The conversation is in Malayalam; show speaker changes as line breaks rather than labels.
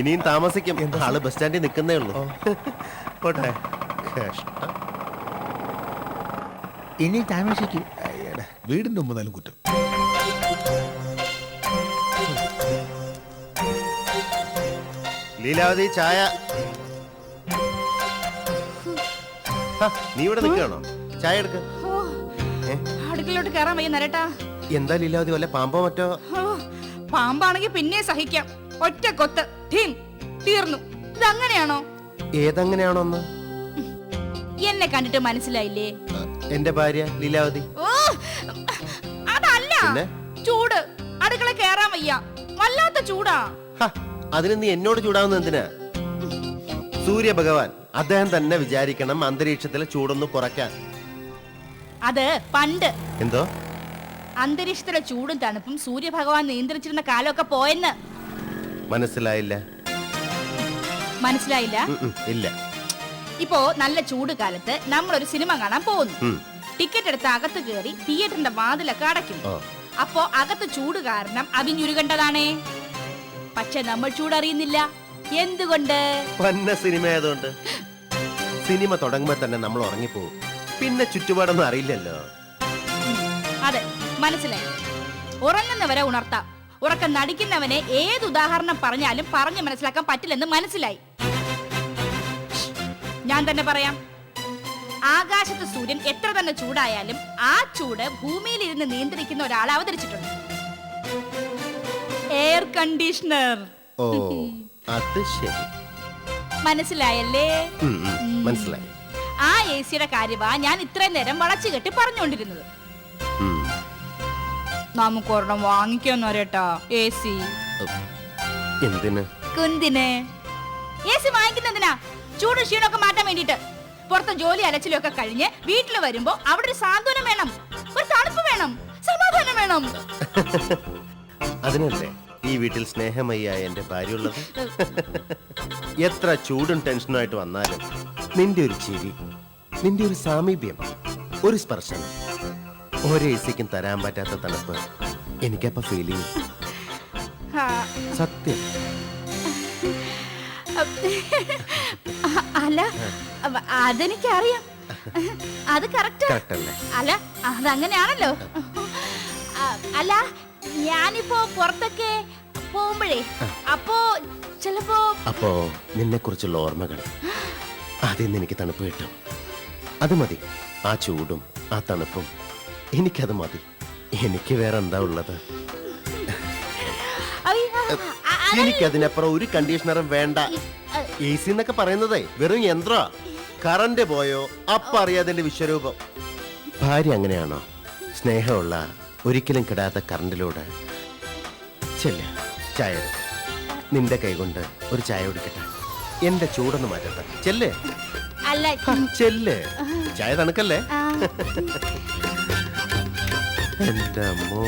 ഇനിയും താമസിക്കും. ആൾ ബസ് സ്റ്റാൻഡിൽ നിൽക്കുന്നേ ഉള്ളൂ. പോട്ടെ. കഷ്ടം.
ഇനി താമസിക്കും അയ്യടാ, വീടിന്റെ മുമ്പ് നല്ല കുറ്റം.
ലീലാവതി ചായ. ഹ, നീ ഇവിടെ നിൽക്കുകയാണോ? ചായ എടുക്ക.
അടുക്കളോട്ട് കയറാൻ വയ്യ നരട്ടാ.
എന്താ ലീലാവതി വല്ല പാമ്പോ മറ്റോ?
പാമ്പാണെങ്കിൽ പിന്നെ സഹിക്കാം. ഒറ്റ കൊത്ത്. ടീം തീർന്നു. ഇതങ്ങനെയാണോ?
ഏതങ്ങനെയാണോന്ന്?
എന്നെ കണ്ടിട്ട് മനസ്സിലായില്ലേ?
എന്റെ ഭാര്യ ലീലാവതി.
ഓ അതല്ല.
പിന്നെ?
ചൂട്. അടുക്കള കേറാൻ വയ്യ. വല്ലാത്ത ചൂടാ.
ഹ, അതിന് നീ എന്നോട് ചൂടാവുന്ന എന്തിനാ? സൂര്യ ഭഗവാൻ അദ്ദേഹം തന്നെ വിചാരിക്കണം അന്തരീക്ഷത്തിലെ ചൂടൊന്ന് കുറയ്ക്കാൻ.
അത് പണ്ട്.
എന്തോ?
അന്തരീക്ഷത്തിലെ ചൂടും തണുപ്പും സൂര്യഭഗവാൻ നിയന്ത്രിച്ചിരുന്ന കാലമൊക്കെ പോയെന്ന്.
മനസ്സിലായില്ല.
മനസ്സിലായില്ല?
ഇല്ല.
ഇപ്പോ നല്ല ചൂട് കാലത്ത് നമ്മൾ ഒരു സിനിമ കാണാൻ പോകുന്നു. ടിക്കറ്റ് എടുത്ത് അകത്ത് കയറി തിയേറ്ററിന്റെ വാതിലൊക്കെ
അടയ്ക്കും.
അപ്പോ അകത്ത് ചൂട് കാരണം അവിഞ്ഞുരുകണ്ടതാണേ. പക്ഷെ നമ്മൾ ചൂടറിയുന്നില്ല. എന്തുകൊണ്ട്?
പന്ന സിനിമ ആയതുകൊണ്ട്. സിനിമ തുടങ്ങുമ്പോ തന്നെ നമ്മൾ ഉറങ്ങിപ്പോവും. പിന്നെ ചുറ്റുപാടൊന്നും അറിയില്ലല്ലോ.
അതെ മനസ്സിലായി. ഉറങ്ങുന്നവരെ ഉണർത്താം. ഉറക്കം നടിക്കുന്നവനെ ഏത് ഉദാഹരണം പറഞ്ഞാലും പറഞ്ഞു മനസ്സിലാക്കാൻ പറ്റില്ലെന്ന് മനസ്സിലായി. ഞാൻ തന്നെ പറയാം. ആകാശത്ത് സൂര്യൻ എത്ര തന്നെ ചൂടായാലും ആ ചൂട് ഭൂമിയിൽ ഇരുന്ന് നിയന്ത്രിക്കുന്ന ഒരാൾ അവതരിച്ചിട്ടുണ്ട്. എയർ കണ്ടീഷണർ
ഓ അത് ശരി.
മനസ്സിലായല്ലേ?
മനസ്സിലായി.
ആ എ സിയുടെ കാര്യമാ ഞാൻ ഇത്രയും നേരം വളച്ചു കെട്ടി പറഞ്ഞുകൊണ്ടിരുന്നത്. നമുക്ക് ഒരെണ്ണം വാങ്ങിക്കാന്ന് പറയട്ടാ. എ സി
എന്തിന്?
കുന്തിന്. എ സി വാങ്ങിക്കുന്നതിനാ ചൂട് ക്ഷീണമൊക്കെ മാറ്റാൻ വേണ്ടിട്ട് പുറത്തെ ജോലി അലച്ചിലും ഒക്കെ കഴിഞ്ഞ് വീട്ടിൽ വരുമ്പോ അവിടെ ഒരു സാന്ത്വനം വേണം. ഒരു തണുപ്പ് വേണം. സമാധാനം വേണം.
അതിനല്ലേ ഈ വീട്ടിൽ സ്നേഹമയ്യായ എന്റെ ഭാര്യ ഉള്ളത് എത്ര ചൂടും ടെൻഷനുമായിട്ട് വന്നാലും നിന്റെ ഒരു ചിരി നിന്റെ ഒരു സാമീപ്യം ഒരു സ്പർശനം. ഒരേ സിക്കും തരാൻ പറ്റാത്ത തണുപ്പ്. എനിക്കപ്പ
ആ,
സത്യം.
അല്ല അതെനിക്കറിയാം. അത് കറക്റ്റ്.
അല്ലേ
അതങ്ങനെയാണല്ലോ. അല്ല ഞാനിപ്പോ പുറത്തൊക്കെ പോകുമ്പോഴേ അപ്പോ ചിലപ്പോ
അപ്പോ നിന്നെ കുറിച്ചുള്ള ഓർമ്മകൾ. അതിൽ നിന്ന് എനിക്ക് തണുപ്പ് കിട്ടും. അത് മതി. ആ ചൂടും ആ തണുപ്പും. എനിക്കത് മതി. എനിക്ക് വേറെ എന്താ ഉള്ളത്? എനിക്കതിനപ്പുറം ഒരു കണ്ടീഷണറും വേണ്ട. എ സി എന്നൊക്കെ പറയുന്നതേ വെറും യന്ത്ര. കറണ്ട് പോയോ? അപ്പ അറിയാതിന്റെ വിശ്വരൂപം. ഭാര്യ അങ്ങനെയാണോ? സ്നേഹമുള്ള ഒരിക്കലും കിടാത്ത കറണ്ടിലൂടെ. ചെല്ല ചായ. നിന്റെ കൈകൊണ്ട് ഒരു ചായ കുടിക്കട്ടെ. എന്റെ ചൂടൊന്ന് മാറ്റട്ടെ. ചെല്ലേ? ചെല്ലേ? ചായ തണുക്കല്ലേ?
ആ,
എന്റെ അമ്മോ